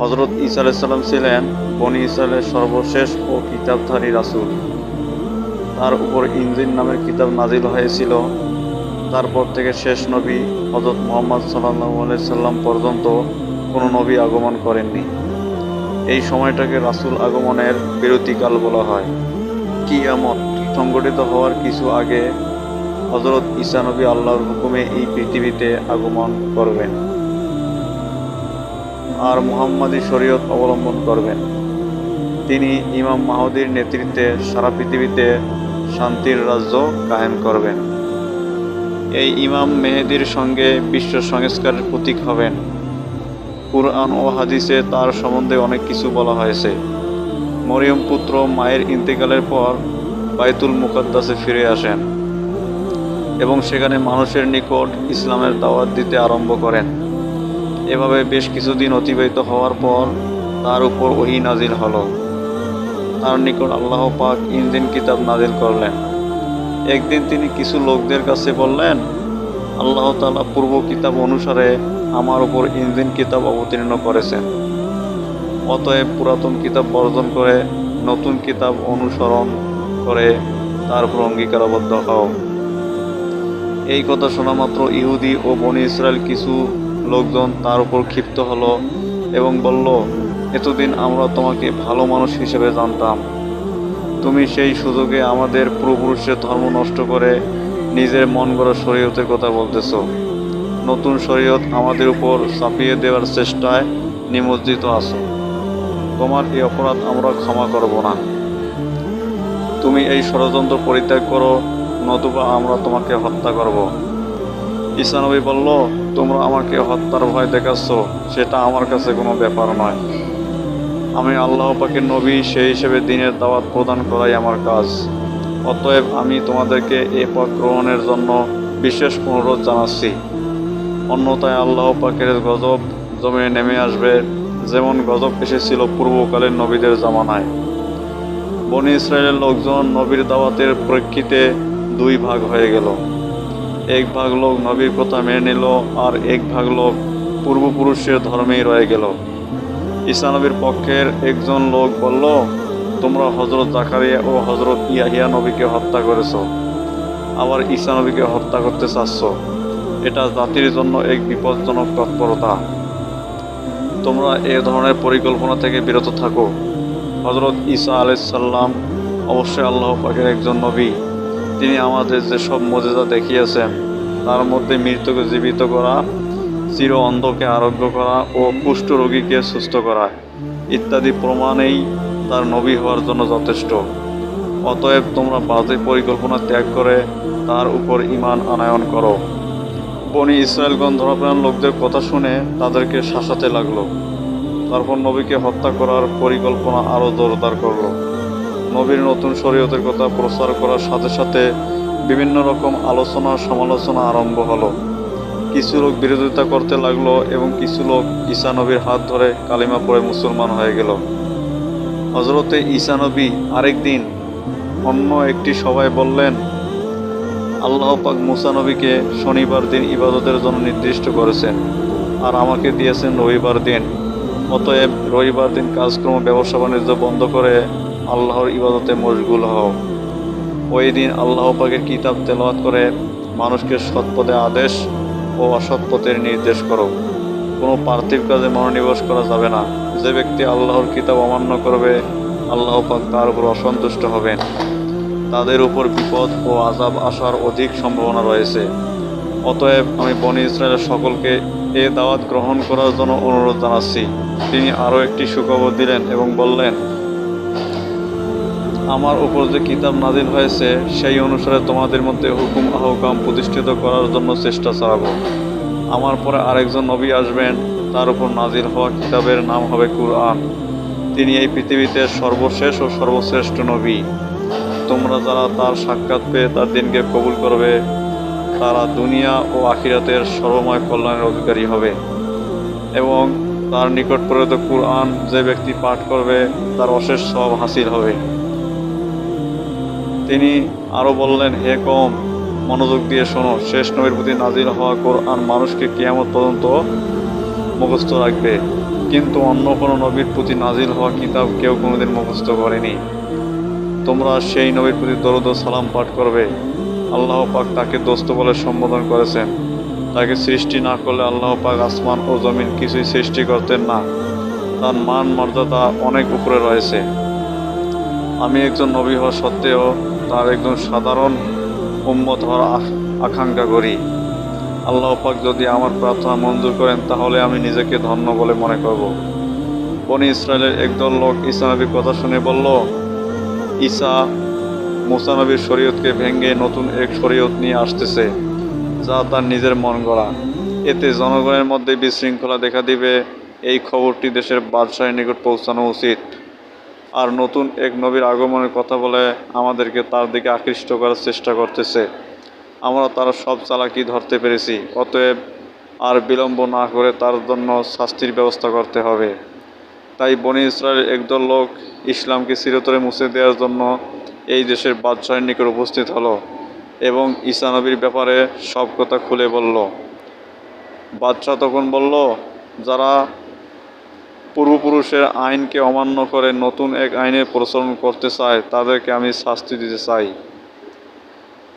হজরত ঈসা আলাইসাল্লাম ছিলেন বনি ইসরায়েলের সর্বশেষ ও কিতাবধারী রাসূল। তার উপর ইঞ্জিন নামের কিতাব নাজিল হয়েছিল। তারপর থেকে শেষ নবী হজরত মোহাম্মদ সাল্লাহ সাল্লাম পর্যন্ত কোনো নবী আগমন করেননি। এই সময়টাকে রাসূল আগমনের বিরতিকাল বলা হয়। কিয়ামত সংগঠিত হওয়ার কিছু আগে হজরত ঈসা নবী আল্লাহর হুকুমে এই পৃথিবীতে আগমন করবেন। আর মুহাম্মাদি শরীয়ত অবলম্বন করবেন। তিনি ইমাম মাহদির নেতৃত্বে সারা পৃথিবীতে শান্তির রাজ্য কায়েম করবেন। এই ইমাম মেহেদির সঙ্গে বিশ্ব সংস্কারের প্রতীক হবেন। কুরআন ও হাদিসে তার সম্বন্ধে অনেক কিছু বলা হয়েছে। মরিয়ম পুত্র মায়ের ইন্তেকালের পর বাইতুল মুকাদ্দাসে ফিরে আসেন এবং সেখানে মানুষের নিকট ইসলামের দাওয়াত দিতে আরম্ভ করেন। এভাবে বেশ কিছুদিন অতিবাহিত হওয়ার পর তার উপর ওহি নাজিল হলো। তার নিকট আল্লাহ পাক ইঞ্জিন কিতাব নাজিল করলেন। একদিন তিনি কিছু লোকদের কাছে বললেন, আল্লাহ তালা পূর্ব কিতাব অনুসারে আমার উপর ইঞ্জিন কিতাব অবতীর্ণ করেছেন। অতএব পুরাতন কিতাব বর্জন করে নতুন কিতাব অনুসরণ করে তার উপর অঙ্গীকারাবদ্ধ হও। এই কথা শোনা মাত্র ইহুদি ও বনি ইসরায়েল কিছু লোকজন তার উপর ক্ষিপ্ত হলো এবং বলল, এতদিন আমরা তোমাকে ভালো মানুষ হিসেবে জানতাম। তুমি সেই সুযোগে আমাদের পূর্বপুরুষের ধর্ম নষ্ট করে নিজের মন গড়া শরীয়তের কথা বলতেছ। নতুন শরীয়ত আমাদের উপর চাপিয়ে দেওয়ার চেষ্টায় নিমজ্জিত আছো। তোমার এই অপরাধ আমরা ক্ষমা করব না। তুমি এই ষড়যন্ত্র পরিত্যাগ করো, নতুবা আমরা তোমাকে হত্যা করব। ঈসানবী বলল, তোমরা আমাকে হত্যার ভয় দেখাচ্ছ, সেটা আমার কাছে কোনো ব্যাপার নয়। আমি আল্লাহ পাকের নবী, সেই হিসেবে দিনের দাওয়াত প্রদান করাই আমার কাজ। অতএব আমি তোমাদেরকে এ পথ গ্রহণের জন্য বিশেষ অনুরোধ জানাচ্ছি। অন্যথায় আল্লাহ পাকের গজব জমে নেমে আসবে, যেমন গজব এসেছিল পূর্বকালের নবীদের জামানায়। বনি ইসরায়েলের লোকজন নবীর দাওয়াতের প্রেক্ষিতে দুই ভাগ হয়ে গেল। এক ভাগ লোক নবীর কথা মেনে নিল আর এক ভাগ লোক পূর্বপুরুষের ধর্মেই রয়ে গেল। ঈসা নবীর পক্ষের একজন লোক বলল, তোমরা হজরত জাকারিয়া ও হজরত ইয়াহিয়া নবীকে হত্যা করেছ। আবার ঈসা নবীকে হত্যা করতে চাচ্ছ। এটা জাতির জন্য এক বিপজ্জনক তৎপরতা। তোমরা এ ধরনের পরিকল্পনা থেকে বিরত থাকো। হজরত ঈসা আলাইসাল্লাম অবশ্যই আল্লাহ পাকের একজন নবী। তিনি আমাদের যেসব মজেদা দেখিয়েছেন, তার মধ্যে মৃত্যুকে জীবিত করা, চির অন্ধকে আরোগ্য করা ও কুষ্ঠ রোগীকে সুস্থ করা ইত্যাদি প্রমাণেই তার নবী হওয়ার জন্য যথেষ্ট। অতএব তোমরা বাজে পরিকল্পনা ত্যাগ করে তার উপর ইমান আনায়ন করো। বনি ইসরায়েলগঞ্জ ধরাপ্রাণ লোকদের কথা শুনে তাদেরকে শাসাতে লাগল। তারপর নবীকে হত্যা করার পরিকল্পনা আরও জোরদার করল। নবীর নতুন শরীয়তের কথা প্রচার করার সাথে সাথে বিভিন্ন রকম আলোচনা, সমালোচনা আরম্ভ হলো। কিছু লোক বিরোধিতা করতে লাগল এবং কিছু লোক ঈসা নবীর হাত ধরে কালিমা পড়ে মুসলমান হয়ে গেল। হজরতে ঈসা নবী আরেক দিন অন্য একটি সভায় বললেন, আল্লাহ পাক মুসা নবীকে শনিবার দিন ইবাদতের জন্য নির্দিষ্ট করেছেন আর আমাকে দিয়েছেন রবিবার দিন। অতএব রবিবার দিন কাজকর্ম ব্যবসা বাণিজ্য বন্ধ করে আল্লাহর ইবাদতে মশগুল হও। ওই দিন আল্লাহ পাকের কিতাব তেলাওয়াত করে মানুষকে সৎপথে আদেশ ও অসৎ পথের নির্দেশ করো। কোনো পার্থিব কাজে মনোনিবেশ করা যাবে না। যে ব্যক্তি আল্লাহর কিতাব অমান্য করবে, আল্লাহ পাক তার উপর অসন্তুষ্ট হবেন। তাদের উপর বিপদ ও আজাব আসার অধিক সম্ভাবনা রয়েছে। অতএব আমি বনি ইসরায়েলের সকলকে এ দাওয়াত গ্রহণ করার জন্য অনুরোধ জানাচ্ছি। তিনি আরও একটি সুখবর দিলেন এবং বললেন আমার উপর যে কিতাব নাজিল হয়েছে, সেই অনুসারে তোমাদের মধ্যে হুকুম আহকাম প্রতিষ্ঠিত করার জন্য চেষ্টা চালাবো। আমার পরে আরেকজন নবী আসবেন, তার উপর নাজিল হওয়া কিতাবের নাম হবে কুরআন। তিনি এই পৃথিবীতে সর্বশেষ ও সর্বশ্রেষ্ঠ নবী। তোমরা যারা তার সাক্ষাৎ পেয়ে তার দিনকে কবুল করবে, তারা দুনিয়া ও আখিরাতের সর্বময় কল্যাণের অধিকারী হবে। এবং তার নিকট পরিণত কুরআন যে ব্যক্তি পাঠ করবে, তার অশেষ সব হাসিল হবে। তিনি আরও বললেন, হে কম মনোযোগ দিয়ে শোনো। শেষ নবীর প্রতি নাজির হওয়া কোরআন মানুষকে কিয়ামত পর্যন্ত মুখস্থ রাখবে। কিন্তু অন্য কোনো নবীর প্রতি নাজিল হওয়া কিতাব কেউ কোনোদিন মুখস্থ করেনি। তোমরা সেই নবীর প্রতি দরুদ সালাম পাঠ করবে। আল্লাহ পাক তাকে দোস্ত বলে সম্বোধন করেছেন। তাকে সৃষ্টি না করলে আল্লাহ পাক আসমান ও জমিন কিছুই সৃষ্টি করতেন না। তার মান মর্যাদা অনেক উপরে রয়েছে। আমি একজন নবী হওয়া সত্ত্বেও তার একজন সাধারণ উম্মত হওয়ার আকাঙ্ক্ষা করি। আল্লাহ পাক যদি আমার প্রার্থনা মঞ্জুর করেন, তাহলে আমি নিজেকে ধন্য বলে মনে করব। বনি ইসরায়েলের একদল লোক ঈসা কথা শুনে বলল, ঈসা, মুসা নবীর শরীয়তকে ভেঙে নতুন এক শরীয়ত নিয়ে আসতেছে, যা তার নিজের মন গড়া। এতে জনগণের মধ্যে বিশৃঙ্খলা দেখা দিবে। এই খবরটি দেশের বাদশাহের নিকট পৌঁছানো উচিত। আর নতুন এক নবীর আগমনের কথা বলে আমাদেরকে তার দিকে আকৃষ্ট করার চেষ্টা করতেছে। আমরা তার সব চালাকি ধরতে পেরেছি, অতএব আর বিলম্ব না করে তার জন্য শাস্তির ব্যবস্থা করতে হবে। তাই বনি ইসরায়েলের একদল লোক ইসলামকে চিরতরে মুছে দেওয়ার জন্য এই দেশের বাদশাহের নিকট উপস্থিত হলো এবং ঈসা নবীর ব্যাপারে সব কথা খুলে বলল। বাদশাহ তখন বলল, যারা পূর্বপুরুষের আইনকে অমান্য করে নতুন এক আইনের প্রচলন করতে চায়, তাদেরকে আমি শাস্তি দিতে চাই।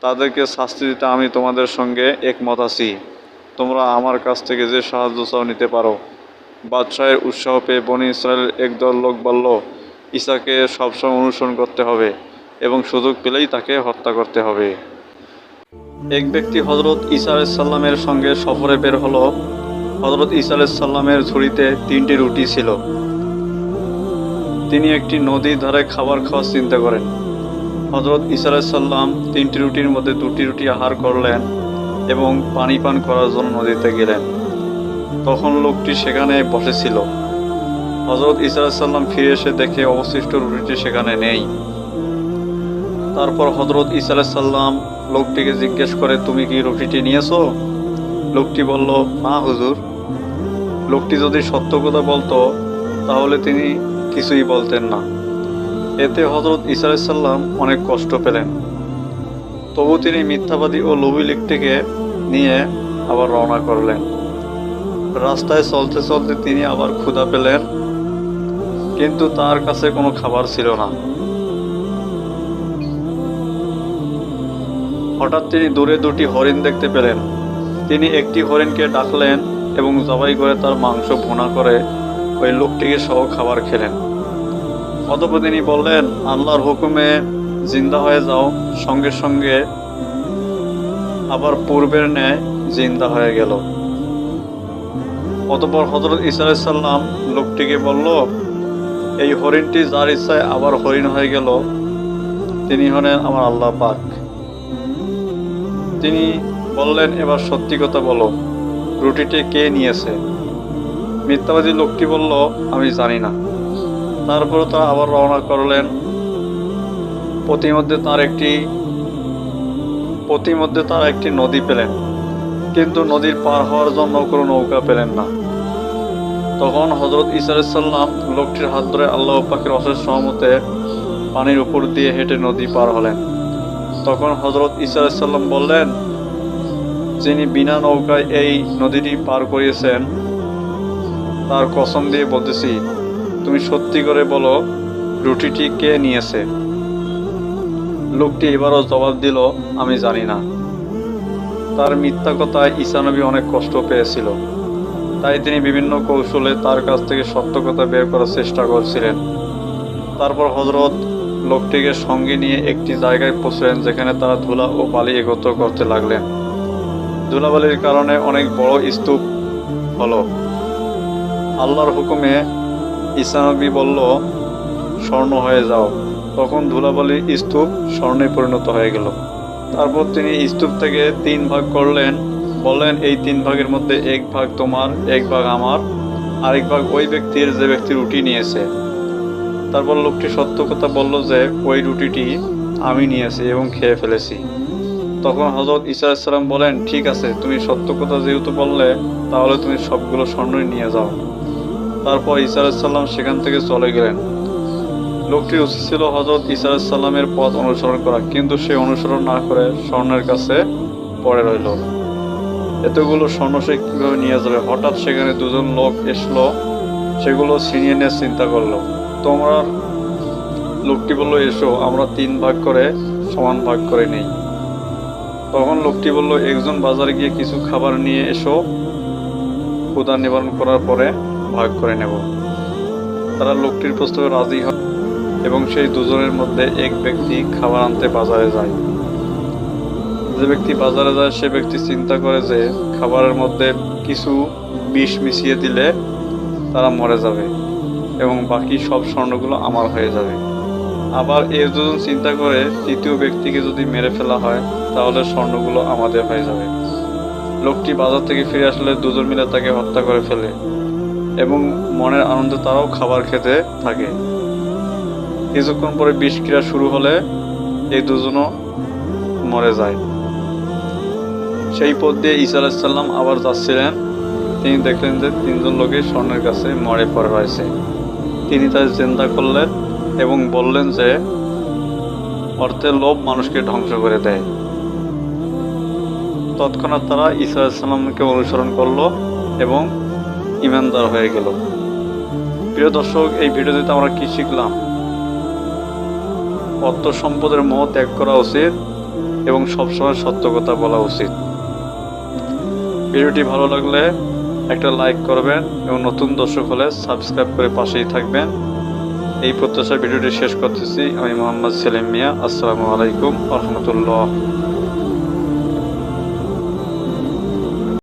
তাদেরকে শাস্তি দিতে আমি তোমাদের সঙ্গে একমত আছি। তোমরা আমার কাছ থেকে যে সাহায্য চাও নিতে পারো। বাদশাহের উৎসাহ পেয়ে বনি ইসরায়েলের একদল লোক বলল ঈসাকে সবসময় অনুসরণ করতে হবে এবং সুযোগ পেলেই তাকে হত্যা করতে হবে। এক ব্যক্তি হজরত ঈসা আলাইসাল্লামের সঙ্গে সফরে বের হলো। হজরত ঈসা আলাইসাল্লামের ঝুড়িতে তিনটি রুটি ছিল। তিনি একটি নদীর ধারে খাবার খাওয়ার চিন্তা করেন। হজরত ঈসা আলাইসাল্লাম তিনটি রুটির মধ্যে দুটি রুটি আহার করলেন এবং পানি পান করার জন্য নদীতে গেলেন। তখন লোকটি সেখানে বসেছিল। হজরত ঈসা আলাইসাল্লাম ফিরে এসে দেখে অবশিষ্ট রুটিটি সেখানে নেই। তারপর হজরত ঈসা আলাইসাল্লাম লোকটিকে জিজ্ঞেস করে, তুমি কি রুটিটি নিয়েছো? লোকটি বলল না হুজুর, লোকটি যদি সত্য কথা বলতো, তাহলে তিনি কিছুই বলতেন না। এতে হজরত আলাইসাল্লাম অনেক কষ্ট পেলেন। তবু তিনি মিথ্যাবাদী ও লোভী লোকটিকে নিয়ে আবার রওনা করলেন। রাস্তায় চলতে চলতে তিনি আবার ক্ষুধা পেলেন, কিন্তু তার কাছে কোনো খাবার ছিল না। হঠাৎ তিনি দূরে দুটি হরিণ দেখতে পেলেন। তিনি একটি হরিণকে ডাকলেন এবং জবাই করে তার মাংস ভুনা করে ওই লোকটিকে সহ খাবার খেলেন। অতপর তিনি বললেন, আল্লাহর হুকুমে জিন্দা হয়ে যাও, সঙ্গে সঙ্গে আবার পূর্বের ন্যায় জিন্দা হয়ে গেল। অতপর হজরত সাল্লাম লোকটিকে বলল, এই হরিণটি যার ইচ্ছায় আবার হরিণ হয়ে গেল, তিনি হলেন আমার আল্লাহ পাক। তিনি বললেন, এবার সত্যি কথা বলো, রুটিটি কে নিয়েছে? মিথ্যাবাদী লোকটি বলল, আমি জানি না। তারপরে তারা আবার রওনা করলেন। প্রতিমধ্যে তার একটি প্রতিমধ্যে তারা একটি নদী পেলেন। কিন্তু নদীর পার হওয়ার জন্য কোনো নৌকা পেলেন না। তখন হজরত ইসাল্লাম লোকটির হাত ধরে আল্লাহ পাখির অশেষ সহমতে পানির উপর দিয়ে হেঁটে নদী পার হলেন। তখন হজরত ইসাল্লাম বললেন যিনি বিনা নৌকায় এই নদীটি পার করিয়েছেন, তার কসম দিয়ে বলতেছি, তুমি সত্যি করে বলো, রুটিটি কে নিয়েছে? লোকটি এবারও জবাব দিল, আমি জানি না। তার মিথ্যা কথায় ঈসানবী অনেক কষ্ট পেয়েছিল। তাই তিনি বিভিন্ন কৌশলে তার কাছ থেকে সত্য কথা বের করার চেষ্টা করছিলেন। তারপর হজরত লোকটিকে সঙ্গে নিয়ে একটি জায়গায় পৌঁছলেন, যেখানে তারা ধুলা ও বালি একত্র করতে লাগলেন। ধুলাবালির কারণে অনেক বড় স্তূপ হলো। আল্লাহর হুকুমে ঈসানবী বলল, স্বর্ণ হয়ে যাও। তখন ধুলাবালির স্তূপ স্বর্ণে পরিণত হয়ে গেল। তারপর তিনি স্তূপ থেকে তিন ভাগ করলেন। বললেন, এই তিন ভাগের মধ্যে এক ভাগ তোমার, এক ভাগ আমার, আরেক ভাগ ওই ব্যক্তির যে ব্যক্তি রুটি নিয়েছে। তারপর লোকটি সত্য কথা বলল যে, ওই রুটিটি আমি নিয়েছি এবং খেয়ে ফেলেছি। তখন হজরত ঈসা ইসলাম বলেন, ঠিক আছে, তুমি সত্য কথা যেহেতু বললে, তাহলে তুমি সবগুলো স্বর্ণই নিয়ে যাও। তারপর ঈসা আলাইসাল্লাম সেখান থেকে চলে গেলেন। লোকটির উচিত ছিল হজরত ঈসা আলাইসাল্লামের পথ অনুসরণ করা, কিন্তু সে অনুসরণ না করে স্বর্ণের কাছে পড়ে রইল। এতগুলো স্বর্ণ সে কীভাবে নিয়ে যাবে? হঠাৎ সেখানে দুজন লোক এসলো, সেগুলো ছিনিয়ে নিয়ে চিন্তা করল। তোমরা, লোকটি বলল, এসো, আমরা তিন ভাগ করে সমান ভাগ করে নেই। তখন লোকটি বলল, একজন বাজারে গিয়ে কিছু খাবার নিয়ে এসো। ক্ষুধা নিবারণ করার পরে ভাগ করে নেব। তারা লোকটির প্রস্তাবে রাজি হয় এবং সেই দুজনের মধ্যে এক ব্যক্তি খাবার আনতে বাজারে যায়। যে ব্যক্তি বাজারে যায়, সে ব্যক্তি চিন্তা করে যে খাবারের মধ্যে কিছু বিষ মিশিয়ে দিলে তারা মরে যাবে এবং বাকি সব স্বর্ণগুলো আমার হয়ে যাবে। আবার এই দুজন চিন্তা করে তৃতীয় ব্যক্তিকে যদি মেরে ফেলা হয়, তাহলে স্বর্ণগুলো আমাদের হয়ে যাবে। লোকটি বাজার থেকে ফিরে আসলে দুজন মিলে তাকে হত্যা করে ফেলে এবং মনের আনন্দে তারাও খাবার খেতে থাকে। কিছুক্ষণ পরে বিষক্রিয়া শুরু হলে এই দুজনও মরে যায়। সেই পথ দিয়ে ঈসা আলাইসাল্লাম আবার যাচ্ছিলেন। তিনি দেখলেন যে তিনজন লোকে স্বর্ণের কাছে মরে পড়ে রয়েছে। তিনি তার চিন্তা করলেন এবং বললেন যে, অর্থের লোভ মানুষকে ধ্বংস করে দেয়। তৎক্ষণাৎ তারা ঈসা আলাইসাল্লামকে অনুসরণ করল এবং ইমানদার হয়ে গেল। প্রিয় দর্শক, এই ভিডিওতে আমরা কি শিখলাম? অর্থ সম্পদের মোহ ত্যাগ করা উচিত এবং সবসময় সত্য কথা বলা উচিত। ভিডিওটি ভালো লাগলে একটা লাইক করবেন এবং নতুন দর্শক হলে সাবস্ক্রাইব করে পাশেই থাকবেন। এই প্রত্যাশার ভিডিওটি শেষ করতেছি। আমি মোহাম্মদ সেলিম মিয়া। আসসালামু আলাইকুম রহমতুল্লাহ।